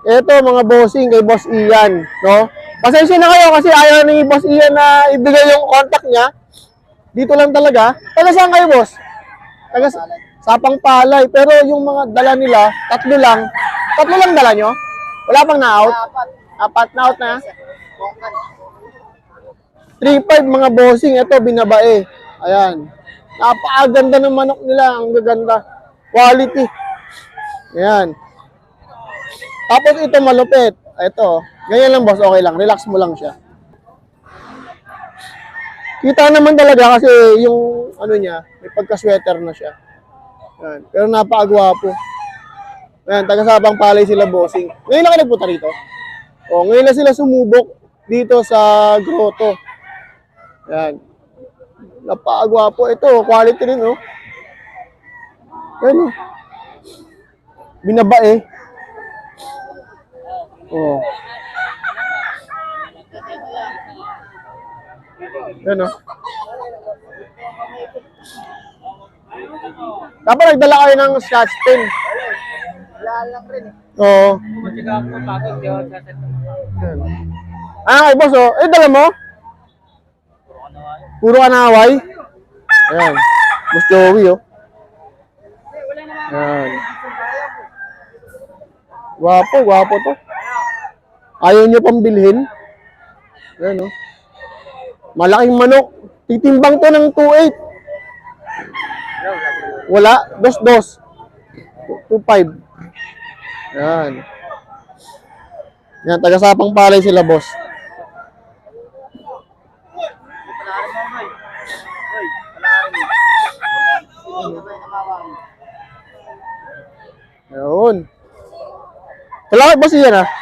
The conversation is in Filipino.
Ito mga bossing kay Boss Ian, no? Pasensya na kayo kasi ayaw ni Boss Ian na ibigay yung contact niya. Dito lang talaga. Taga saan kayo, boss? Taga sa- Sapang Palay. Pero yung mga dala nila, tatlo lang. Tatlo lang dala nyo? Wala pang na-out? Apat na-out na? Bongkan. 3-5 mga bossing. Ito, binabae. Ayan. Napakaganda ng manok nila. Ang gaganda. Quality. Ayan. Tapos ito malupit. Ito. Ganyan lang boss. Okay lang. Relax mo lang siya. Kita naman talaga kasi yung ano niya, may pagka-sweater na siya. Ayan. Pero napakagwapo. Ayan, taga-sabang palay sila bossing. Ngayon lang nagpunta rito? O, ngayon na sila sumubok dito sa grotto. Ayan. Napakagwapo. Ito, quality rin, oh. Ayan, oh. Binabae. Oh. Ayan, oh. Dapat nagdala kayo ng scotch pen. Wala lang rin eh. Oo. Kumatiga ako pagod. Di ako saset ng. Ah, kay boss, oh. Eh, dala mo? Puro kanaway. Ayan. Boss Joey, oh. Ayan. Wapo, wapo to. Ayaw nyo pang bilhin. Ayan, oh. Malaking manok. Titimbang to ng 2.8. Wala. Dos, dos. 2.5. Ayan. Yan, taga-sapang palay sila, boss. Ayun. Salamat, boss, yan, ah.